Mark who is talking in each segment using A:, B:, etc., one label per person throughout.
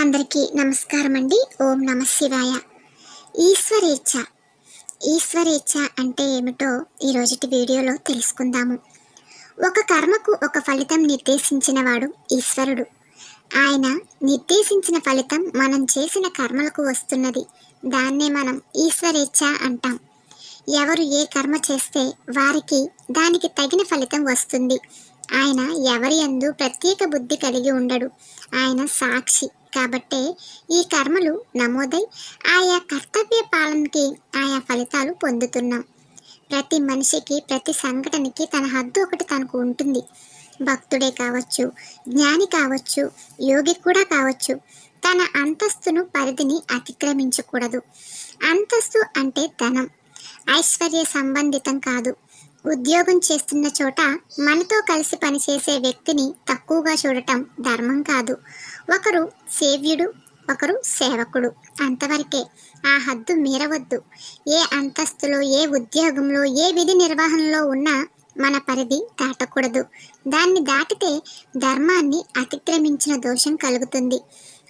A: అందరికీ నమస్కారం అండి. ఓం నమ శివాయ. ఈశ్వరేచ్ఛ. ఈశ్వరేచ్ఛ అంటే ఏమిటో ఈ వీడియోలో తెలుసుకుందాము. ఒక కర్మకు ఒక ఫలితం నిర్దేశించిన వాడు ఈశ్వరుడు. ఆయన నిర్దేశించిన ఫలితం మనం చేసిన కర్మలకు వస్తున్నది. దాన్నే మనం ఈశ్వరేచ్ఛ అంటాం. ఎవరు ఏ కర్మ చేస్తే వారికి దానికి తగిన ఫలితం వస్తుంది. ఆయన ఎవరి ఎందు ప్రత్యేక బుద్ధి కలిగి ఉండడు. ఆయన సాక్షి. కాబట్టే ఈ కర్మలు నమోదై ఆయా కర్తవ్య పాలనకి ఆయా ఫలితాలు పొందుతున్నాం. ప్రతి మనిషికి ప్రతి సంఘటనకి తన హద్దు ఒకటి తనకు ఉంటుంది. భక్తుడే కావచ్చు జ్ఞాని కావచ్చు యోగి కూడా కావచ్చు. తన అంతస్తును పరిధిని అతిక్రమించకూడదు. అంతస్తు అంటే ధనం. ఐశ్వర్య సంబంధితం కాదు. ఉద్యోగం చేస్తున్న చోట మనతో కలిసి పనిచేసే వ్యక్తిని తక్కువగా చూడటం ధర్మం కాదు. ఒకరు సేవ్యుడు ఒకరు సేవకుడు. అంతవరకే ఆ హద్దు మీరవద్దు. ఏ అంతస్తులో ఏ ఉద్యోగంలో ఏ విధి నిర్వహణలో ఉన్నా మన పరిధి దాటకూడదు. దాన్ని దాటితే ధర్మాన్ని అతిక్రమించిన దోషం కలుగుతుంది.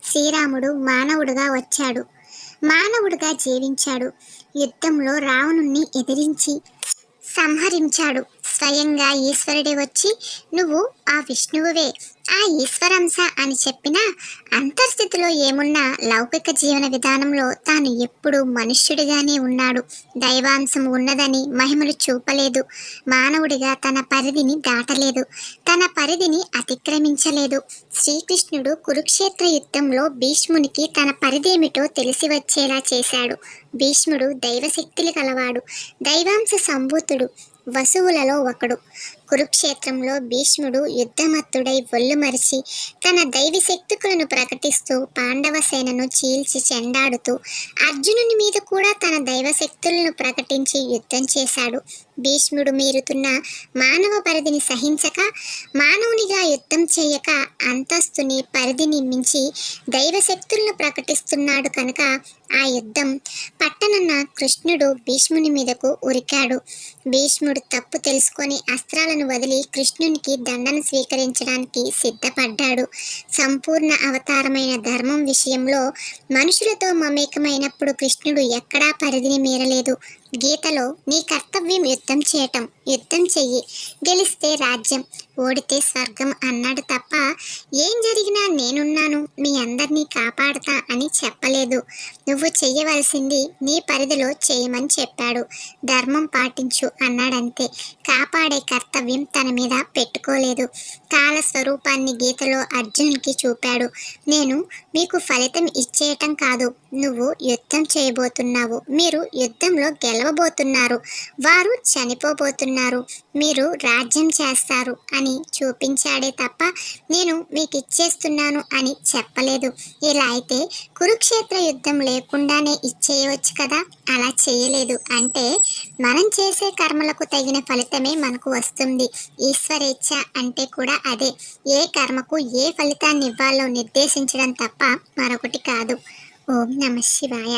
A: శ్రీరాముడు మానవుడుగా వచ్చాడు. మానవుడిగా జీవించాడు. యుద్ధంలో రావణుణ్ణి ఎదిరించి సంహరించాడు. స్వయంగా ఈశ్వరుడే వచ్చి నువ్వు ఆ విష్ణువువే. ఆ ఈశ్వరంశ అని చెప్పిన అంతర్స్థితిలో ఏమున్నా లౌకిక జీవన విధానంలో తాను ఎప్పుడూ మనుష్యుడిగానే ఉన్నాడు. దైవాంశం ఉన్నదని మహిమలు చూపలేదు. మానవుడిగా తన పరిధిని దాటలేదు. తన పరిధిని అతిక్రమించలేదు. శ్రీకృష్ణుడు కురుక్షేత్ర యుద్ధంలో భీష్మునికి తన పరిధేమిటో తెలిసి వచ్చేలా చేశాడు. భీష్ముడు దైవశక్తులు కలవాడు. దైవాంశ సంభూతుడు. వసువులలో ఒకడు. కురుక్షేత్రంలో భీష్ముడు యుద్ధమత్తుడై ఒళ్ళు మరిచి తన దైవి శక్తులను ప్రకటిస్తూ పాండవ సేనను చీల్చి చెండాడుతూ అర్జునుని మీద కూడా తన దైవ శక్తులను ప్రకటించి యుద్ధం చేశాడు. భీష్ముడు మీరుతున్న మానవ పరిధిని సహించక మానవునిగా యుద్ధం చేయక అంతస్తుని పరిధిని మించి దైవశక్తులను ప్రకటిస్తున్నాడు కనుక ఆ యుద్ధం పట్టనన్న కృష్ణుడు భీష్ముని మీదకు ఉరికాడు. భీష్ముడు తప్పు తెలుసుకొని అస్త్రాలను వదిలి కృష్ణునికి దండను స్వీకరించడానికి సిద్ధపడ్డాడు. సంపూర్ణ అవతారమైన ధర్మం విషయంలో మనుషులతో మమేకమైనప్పుడు కృష్ణుడు ఎక్కడా పరిధిని మీరలేదు. గీతలో నీ కర్తవ్యం యుద్ధం చేయటం యుద్ధం చెయ్యి. గెలిస్తే రాజ్యం ఓడితే స్వర్గం అన్నాడు తప్ప ఏం జరిగినా నేనున్నాను మీ అందరినీ కాపాడతా అని చెప్పలేదు. నువ్వు చెయ్యవలసింది నీ పరిధిలో చేయమని చెప్పాడు. ధర్మం పాటించు అన్నాడంతే. కాపాడే కర్తవ్యం తన మీద పెట్టుకోలేదు. కాల స్వరూపాన్ని గీతలో అర్జునునికి చూపాడు. నేను మీకు ఫలితం ఇచ్చేయటం కాదు. నువ్వు యుద్ధం చేయబోతున్నావు. మీరు యుద్ధంలో గెలవబోతున్నారు వారు చనిపోబోతున్నారు. మీరు రాజ్యం చేస్తారు అని చూపించాడే తప్ప నేను మీకు ఇచ్చేస్తున్నాను అని చెప్పలేదు. ఇలా అయితే కురుక్షేత్ర యుద్ధం లేకుండానే ఇచ్చేయవచ్చు కదా? అలా చేయలేదు. అంటే మనం చేసే కర్మలకు తగిన ఫలితమే మనకు వస్తుంది. ఈశ్వరేచ్ఛ అంటే కూడా అదే. ఏ కర్మకు ఏ ఫలితాన్ని ఇవ్వాలో నిర్దేశించడం తప్ప మరొకటి కాదు. ఓం నమ శివాయ.